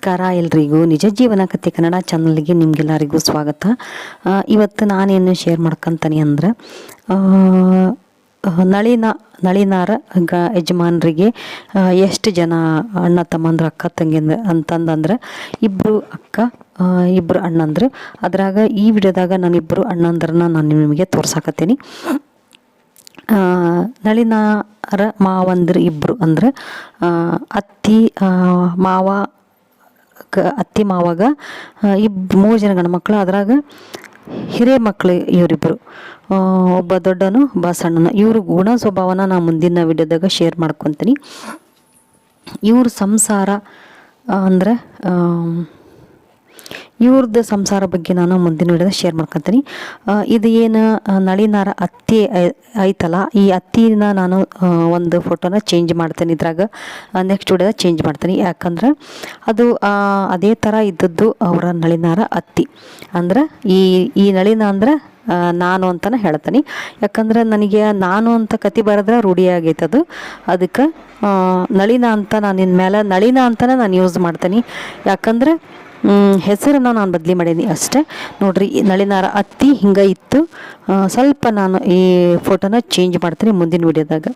ನಮಸ್ಕಾರ ಎಲ್ರಿಗೂ. ನಿಜ ಜೀವನ ಕಥೆ ಕನ್ನಡ ಚಾನಲ್ಗೆ ನಿಮಗೆಲ್ಲರಿಗೂ ಸ್ವಾಗತ. ಇವತ್ತು ನಾನೇನು ಶೇರ್ ಮಾಡ್ಕೊಂತೀನಿ ಅಂದ್ರೆ ನಳಿನ, ನಳಿನಾರ ಗ, ಯಜಮಾನರಿಗೆ ಎಷ್ಟು ಜನ ಅಣ್ಣ ತಮ್ಮಂದ್ರು ಅಕ್ಕ ತಂಗಿಂದ ಅಂತಂದಂದ್ರೆ ಇಬ್ಬರು ಅಕ್ಕ ಇಬ್ಬರು ಅಣ್ಣಂದ್ರು. ಅದ್ರಾಗ ಈ ವಿಡಿಯೋದಾಗ ನಾನಿಬ್ಬರು ಅಣ್ಣಂದ್ರನ್ನ ನಾನು ನಿಮಗೆ ತೋರ್ಸಾಕತ್ತೀನಿ. ನಳಿನಾರ ಮಾವಂದ್ರು ಇಬ್ಬರು ಅಂದ್ರೆ ಅತ್ತಿ ಮಾವ ಕ ಅತ್ತಿ ಮಾವಾಗ ಇಬ್ ಮೂರು ಜನ ಗಂಡು ಮಕ್ಕಳು ಅದ್ರಾಗ ಹಿರಿಯ ಮಕ್ಕಳು ಇವರಿಬ್ಬರು ಒಬ್ಬ ದೊಡ್ಡನು, ಒಬ್ಬ ಸಣ್ಣನ. ಇವ್ರ ಗುಣ ಸ್ವಭಾವನ ನಾನು ಮುಂದಿನ ವಿಡಿಯೋದಾಗ ಶೇರ್ ಮಾಡ್ಕೊತೀನಿ. ಇವ್ರ ಸಂಸಾರ ಅಂದ್ರೆ ಇವ್ರದ್ದು ಸಂಸಾರ ಬಗ್ಗೆ ನಾನು ಮುಂದಿನ ವಿಡಿಯೋದ ಶೇರ್ ಮಾಡ್ಕೊತೀನಿ. ಇದು ಏನು ನಳಿನಾರ ಅತ್ತಿ ಐತಲ್ಲ, ಈ ಅತ್ತಿನ ನಾನು ಒಂದು ಫೋಟೋನ ಚೇಂಜ್ ಮಾಡ್ತೇನೆ ಇದ್ರಾಗ. ನೆಕ್ಸ್ಟ್ ವಿಡಿಯೋದ ಚೇಂಜ್ ಮಾಡ್ತೀನಿ. ಯಾಕಂದ್ರೆ ಅದು ಅದೇ ಥರ ಇದ್ದದ್ದು ಅವರ ನಳಿನಾರ ಅತ್ತಿ. ಅಂದ್ರೆ ಈ ಈ ನಳಿನ ಅಂದ್ರೆ ನಾನು ಅಂತಾನೆ ಹೇಳ್ತೀನಿ. ಯಾಕಂದ್ರೆ ನನಗೆ ನಾನು ಅಂತ ಕತಿ ಬರೆದ್ರೆ ರೂಢಿ ಆಗೈತೆ ಅದು. ಅದಕ್ಕೆ ನಳಿನ ಅಂತ ನಾನು ಇನ್ಮೇಲೆ ನಳಿನ ಅಂತಲೇ ನಾನು ಯೂಸ್ ಮಾಡ್ತೀನಿ. ಯಾಕಂದ್ರೆ ಹೆಸರನ್ನ ನಾನು ಬದಲಿ ಮಾಡೀನಿ ಅಷ್ಟೇ. ನೋಡ್ರಿ, ನಳಿನಾರ ಅತ್ತಿ ಹಿಂಗೆ ಇತ್ತು. ಸ್ವಲ್ಪ ನಾನು ಈ ಫೋಟೋನ ಚೇಂಜ್ ಮಾಡ್ತೀನಿ ಮುಂದಿನ ವಿಡಿಯೋದಾಗ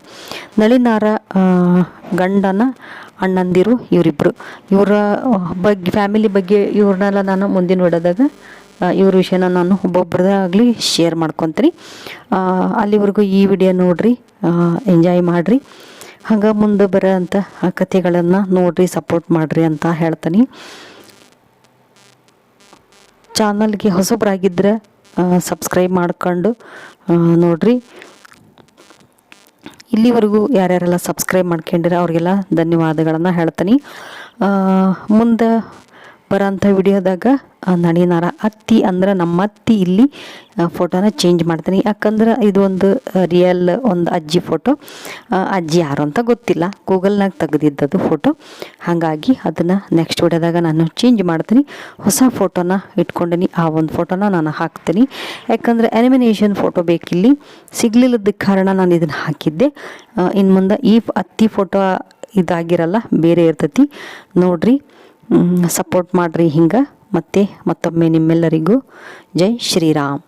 ನಳಿನಾರ ಗಂಡನ, ಅಣ್ಣಂದಿರು ಇವರಿಬ್ಬರು ಇವರ ಬಗ್ಗೆ ಫ್ಯಾಮಿಲಿ ಬಗ್ಗೆ ಇವ್ರನ್ನೆಲ್ಲ ನಾನು ಮುಂದಿನ ವಿಡಿಯೋದಾಗ ಇವ್ರ ವಿಷಯನ ನಾನು ಒಬ್ಬೊಬ್ಬರದಾಗಲಿ ಶೇರ್ ಮಾಡ್ಕೊತೀನಿ. ಅಲ್ಲಿವರೆಗೂ ಈ ವಿಡಿಯೋ ನೋಡಿರಿ ಎಂಜಾಯ್ ಮಾಡಿರಿ. ಹಂಗೆ ಮುಂದೆ ಬರೋಂಥ ಕಥೆಗಳನ್ನು ನೋಡಿರಿ ಸಪೋರ್ಟ್ ಮಾಡಿರಿ ಅಂತ ಹೇಳ್ತೀನಿ. ಚಾನಲ್ಗೆ ಹೊಸಬ್ರಾಗಿದ್ದರೆ ಸಬ್ಸ್ಕ್ರೈಬ್ ಮಾಡ್ಕೊಂಡು ನೋಡ್ರಿ. ಇಲ್ಲಿವರೆಗೂ ಯಾರ್ಯಾರೆಲ್ಲ ಸಬ್ಸ್ಕ್ರೈಬ್ ಮಾಡ್ಕೊಂಡಿರ ಅವರಿಗೆಲ್ಲ ಧನ್ಯವಾದಗಳನ್ನು ಹೇಳ್ತೀನಿ. ಮುಂದೆ ಬರೋಂಥ ವಿಡಿಯೋದಾಗ ನಡಿನಾರ ಅತ್ತಿ ಅಂದ್ರೆ ನಮ್ಮ ಅತ್ತಿ ಇಲ್ಲಿ ಫೋಟೋನ ಚೇಂಜ್ ಮಾಡ್ತೀನಿ. ಯಾಕಂದ್ರೆ ಇದೊಂದು ರಿಯಲ್ ಒಂದು ಅಜ್ಜಿ ಫೋಟೋ. ಅಜ್ಜಿ ಯಾರು ಅಂತ ಗೊತ್ತಿಲ್ಲ. ಗೂಗಲ್ನಾಗ ತೆಗೆದಿದ್ದದು ಫೋಟೋ. ಹಾಗಾಗಿ ಅದನ್ನು ನೆಕ್ಸ್ಟ್ ವಿಡಿಯೋದಾಗ ನಾನು ಚೇಂಜ್ ಮಾಡ್ತೀನಿ. ಹೊಸ ಫೋಟೋನ ಇಟ್ಕೊಂಡಿನಿ. ಆ ಒಂದು ಫೋಟೋನ ನಾನು ಹಾಕ್ತೀನಿ. ಯಾಕಂದರೆ ಎನಿಮಿನೇಷನ್ ಫೋಟೋ ಬೇಕಿಲ್ಲಿ. ಸಿಗ್ಲಿಲ್ಲದ ಕಾರಣ ನಾನು ಇದನ್ನು ಹಾಕಿದ್ದೆ. ಇನ್ನು ಮುಂದೆ ಈ ಅತ್ತಿ ಫೋಟೋ ಇದಾಗಿರಲ್ಲ, ಬೇರೆ ಇರ್ತೈತಿ. ನೋಡ್ರಿ. ಸಪೋರ್ಟ್ ಮಾಡಿರಿ ಹಿಂಗೆ. ಮತ್ತೆ ಮತ್ತೊಮ್ಮೆ ನಿಮ್ಮೆಲ್ಲರಿಗೂ ಜೈ ಶ್ರೀರಾಮ್.